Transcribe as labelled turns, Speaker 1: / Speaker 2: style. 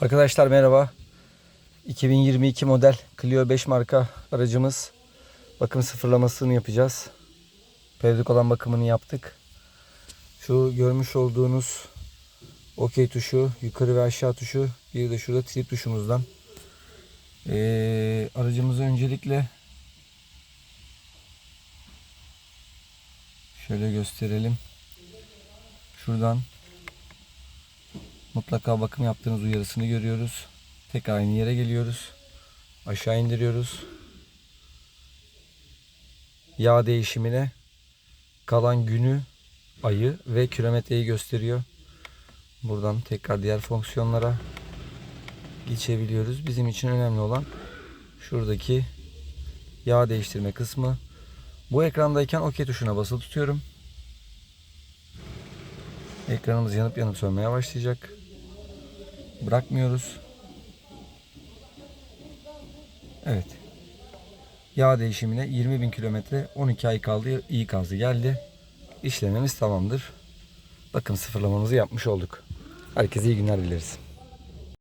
Speaker 1: Arkadaşlar merhaba. 2022 model Clio 5 marka aracımız. Bakım sıfırlamasını yapacağız. Periyodik olan bakımını yaptık. Şu görmüş olduğunuz OK tuşu, yukarı ve aşağı tuşu, bir de şurada trip tuşumuzdan. Ee, aracımızı öncelikle şöyle gösterelim. Şuradan mutlaka bakım yaptığınız uyarısını görüyoruz. Tek aynı yere geliyoruz. Aşağı indiriyoruz. Yağ değişimine kalan günü, ayı ve kilometreyi gösteriyor. Buradan tekrar diğer fonksiyonlara geçebiliyoruz. Bizim için önemli olan şuradaki yağ değiştirme kısmı. Bu ekrandayken OK tuşuna basılı tutuyorum. Ekranımız yanıp yanıp sönmeye başlayacak. Bırakmıyoruz. Evet. Yağ değişimine 20.000 kilometre 12 ay kaldı. iyi kazı geldi. İşlememiz tamamdır. Bakım sıfırlamamızı yapmış olduk. Herkese iyi günler dileriz.